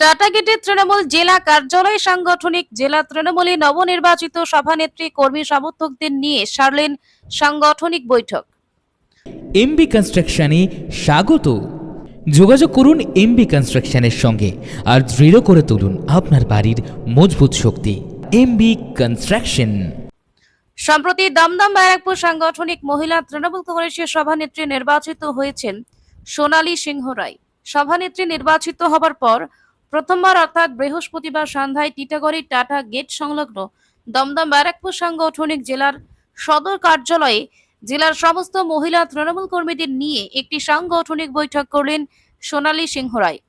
টাটাগেটে তৃণমূল জেলা কার্যালয় সাংগঠনিক জেলা তৃণমূলে নবনির্বাচিত সভানেত্রী কর্মী সমর্থকদের নিয়ে সারলেন সাংগঠনিক বৈঠক। এমবি কনস্ট্রাকশনে স্বাগত। যোগাযোগ করুন এমবি কনস্ট্রাকশনের সঙ্গে আর দৃঢ় করে তুলুন আপনার বাড়ির মজবুত শক্তি। এমবি কনস্ট্রাকশন সম্প্রতি দমদম ব্যারাকপুর সাংগঠনিক মহিলা তৃণমূল কংগ্রেসের সভানেত্রী নির্বাচিত হয়েছেন সোনালী সিংহ রায়। সভানেত্রী নির্বাচিত হবার পর প্রথমবার অর্থাৎ বৃহস্পতিবার সন্ধ্যায় টিটাগড়ি টাটা গেট সংলগ্ন দমদম ব্যারাকপুর সাংগঠনিক জেলার সদর কার্যালয়ে জেলার সমস্ত মহিলা তৃণমূল কর্মীদের নিয়ে একটি সাংগঠনিক বৈঠক করলেন সোনালী সিংহ রায়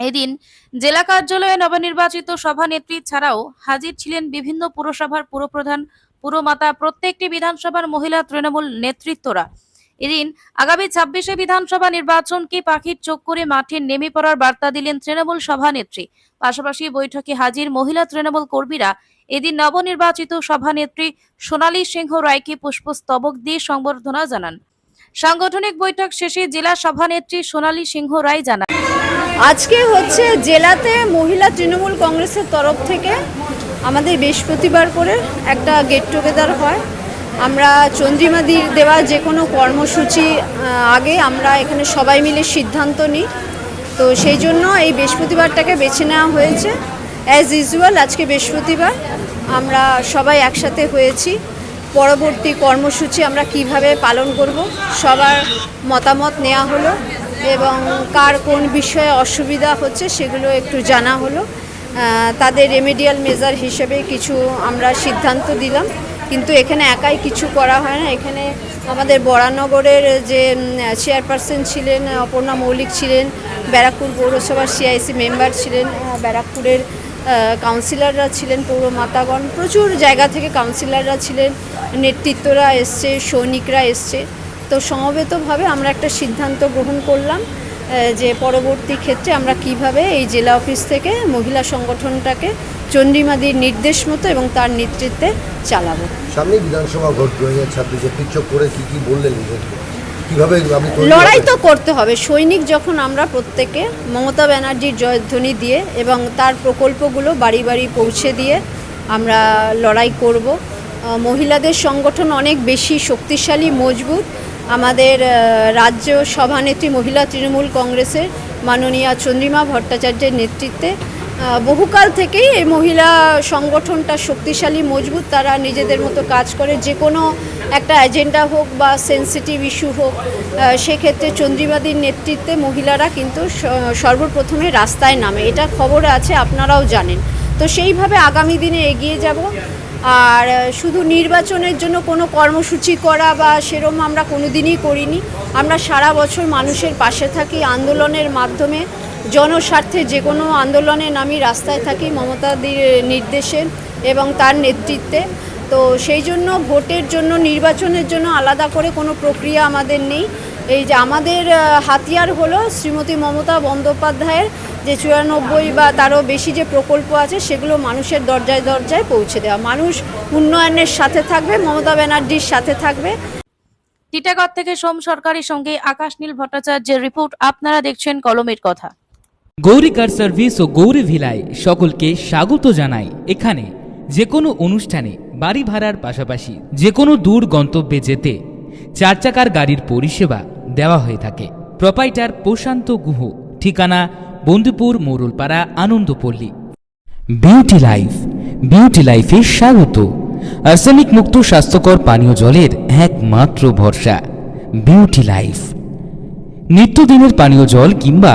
এদিন জেলা কার্যালয়ে নবনির্বাচিত সভানেত্রী ছাড়াও হাজির ছিলেন বিভিন্ন পুরসভার পুরপ্রধান, পুরমাতা প্রত্যেকটি বিধানসভার মহিলা তৃণমূল নেতৃত্বরা। এদিন আগামী ছাব্বিশে বিধানসভা নির্বাচনকে পাখির চোখ করে মাঠে নেমে পড়ার বার্তা দিলেন তৃণমূল সভানেত্রী। পাশাপাশি বৈঠকে হাজির মহিলা তৃণমূল কর্মীরা এদিন নবনির্বাচিত সভানেত্রী সোনালী সিংহ রায়কে পুষ্পস্তবক দিয়ে সংবর্ধনা জানান। সাংগঠনিক বৈঠক শেষে জেলা সভানেত্রী সোনালী সিংহ রায় জানান। আজকে হচ্ছে জেলাতে মহিলা তৃণমূল কংগ্রেসের তরফ থেকে আমাদের বৃহস্পতিবার করে একটা গেট টুগেদার হয়। আমরা চন্দ্রিমাদির দেওয়া যে কোনো কর্মসূচি আগে আমরা এখানে সবাই মিলে সিদ্ধান্ত নিই। তো সেই জন্য এই বৃহস্পতিবারটাকে বেছে নেওয়া হয়েছে। অ্যাজ ইউজুয়াল আজকে বৃহস্পতিবার আমরা সবাই একসাথে হয়েছি। পরবর্তী কর্মসূচি আমরা কীভাবে পালন করব, সবার মতামত নেওয়া হলো এবং কার কোন বিষয়ে অসুবিধা হচ্ছে সেগুলো একটু জানা হলো। তাদের রেমেডিয়াল মেজার হিসেবে কিছু আমরা সিদ্ধান্ত দিলাম। কিন্তু এখানে একাই কিছু করা হয় না। এখানে আমাদের বরানগরের যে চেয়ারপারসন ছিলেন, অপর্ণা মৌলিক ছিলেন, ব্যারাকপুর পৌরসভার সিআইসি মেম্বার ছিলেন ব্যারাকপুরের কাউন্সিলররা ছিলেন পৌর মাতাগণ প্রচুর জায়গা থেকে কাউন্সিলররা ছিলেন, নেতৃত্বরা এসছে, সৈনিকরা এসছে। তো সমবেতভাবে আমরা একটা সিদ্ধান্ত গ্রহণ করলাম যে পরবর্তী ক্ষেত্রে আমরা কীভাবে এই জেলা অফিস থেকে মহিলা সংগঠনটাকে চণ্ডীমাদির নির্দেশ মতো এবং তার নেতৃত্বে চালাবো। সামনে বিধানসভা ভোট দু হাজার ছাব্বিশে পিকচক করে কি কি বললেন কীভাবে লড়াই তো করতে হবে। সৈনিক যখন আমরা প্রত্যেকে মমতা ব্যানার্জির জয়ধ্বনি দিয়ে এবং তার প্রকল্পগুলো বাড়ি বাড়ি পৌঁছে দিয়ে আমরা লড়াই করব। মহিলাদের সংগঠন অনেক বেশি শক্তিশালী মজবুত। আমাদের রাজ্য সভানেত্রী মহিলা তৃণমূল কংগ্রেসের মাননীয়া চন্দ্রিমা ভট্টাচার্যের নেতৃত্বে বহুকাল থেকেই এই মহিলা সংগঠনটা শক্তিশালী, মজবুত, তারা নিজেদের মতো কাজ করে। যে কোনো একটা এজেন্ডা হোক বা সেন্সিটিভ ইস্যু হোক সেক্ষেত্রে চন্দ্রিমাদির নেতৃত্বে মহিলারা কিন্তু সর্বপ্রথমে রাস্তায় নামে। এটা খবর আছে, আপনারাও জানেন। তো সেইভাবে আগামী দিনে এগিয়ে যাব। আর শুধু নির্বাচনের জন্য কোনো কর্মসূচি করা বা সেরম আমরা কোনো দিনই করিনি। আমরা সারা বছর মানুষের পাশে থাকি। আন্দোলনের মাধ্যমে জনস্বার্থে যে কোনো আন্দোলনে নামি রাস্তায় থাকি মমতাদির নির্দেশে এবং তার নেতৃত্বে। তো সেই জন্য ভোটের জন্য, নির্বাচনের জন্য আলাদা করে কোনো প্রক্রিয়া আমাদের নেই। এই যে আমাদের হাতিয়ার হলো শ্রীমতী মমতা বন্দ্যোপাধ্যায়ের যে চুরানব্বই বা তারও বেশি যে প্রকল্প আছে, সেগুলো মানুষের দরজায় দরজায় পৌঁছে দেওয়া। মানুষ উন্নয়নের সাথে থাকবে, মমতা ব্যানার্জির সাথে থাকবে। টিটাগড় থেকে সোম সরকারের সঙ্গে আকাশ নীল ভট্টাচার্যের রিপোর্ট, আপনারা দেখছেন কলমের কথা। গৌরী কার সার্ভিস ও গৌরী ভিলায় সকলকে স্বাগত জানাই। এখানে যে কোনো অনুষ্ঠানে বাড়ি ভাড়ার পাশাপাশি যে কোনো দূর গন্তব্যে যেতে চার চাকার গাড়ির পরিষেবা দেওয়া হয়ে থাকে। প্রপাইটার প্রশান্ত গুহ, ঠিকানা Bandhupur Morulpara, Anandapalli. Beauty life, beauty লাইফে স্বাগত। আর্সেনিক মুক্ত স্বাস্থ্যকর পানীয় জলের একমাত্র ভরসা, বিউটি লাইফ। নিত্যদিনের পানীয় জল কিংবা